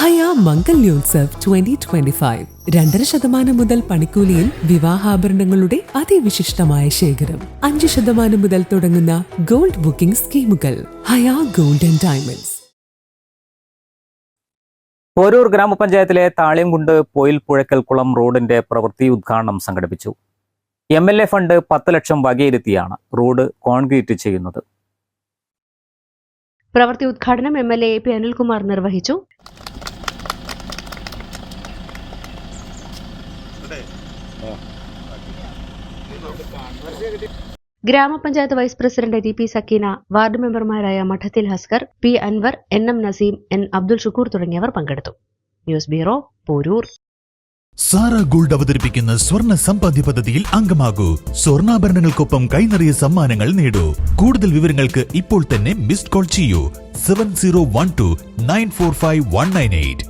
Haya Mangalyotsav twenty twenty five രണ്ടര ശതമാനം മുതൽ പണിക്കൂലിയിൽ വിവാഹാഭരണങ്ങളുടെ അതിവിശിഷ്ടമായ ശേഖരം. അഞ്ച് ശതമാനം മുതൽ തുടങ്ങുന്ന ഗോൾഡ് ബുക്കിംഗ് സ്കീമുകൾ. ഹയാ ഗോൾഡൻ ആൻഡ് ഡയമണ്ട്സ്. പോരൂർ ഗ്രാമപഞ്ചായത്തിലെ താളിയംകുണ്ട് പോയിൽ പുഴക്കൽ കുളം റോഡിന്റെ പ്രവൃത്തി ഉദ്ഘാടനം സംഘടിപ്പിച്ചു. എം എൽ എ ഫണ്ട് പത്ത് ലക്ഷം വകയിരുത്തിയാണ് റോഡ് കോൺക്രീറ്റ് ചെയ്യുന്നത്. പ്രവൃത്തി ഉദ്ഘാടനം M L A P Anilkumar നിർവഹിച്ചു. ഗ്രാമപഞ്ചായത്ത് vice president T P Sakeena ward മെമ്പർമാരായ Madathil Haskar P Anwar N M Naseem N Abdul Shukkur തുടങ്ങിയവർ പങ്കെടുത്തു. News bureau Porur. Sara gold അവതരിപ്പിക്കുന്ന സ്വർണ സമ്പാദ്യ പദ്ധതിയിൽ അംഗമാകൂ. സ്വർണാഭരണങ്ങൾക്കൊപ്പം കൈനിറിയ സമ്മാനങ്ങൾ നേടൂ. കൂടുതൽ വിവരങ്ങൾക്ക് ഇപ്പോൾ തന്നെ മിസ്ഡ് കോൾ ചെയ്യൂ. Seven zero one two nine four five one nine eight.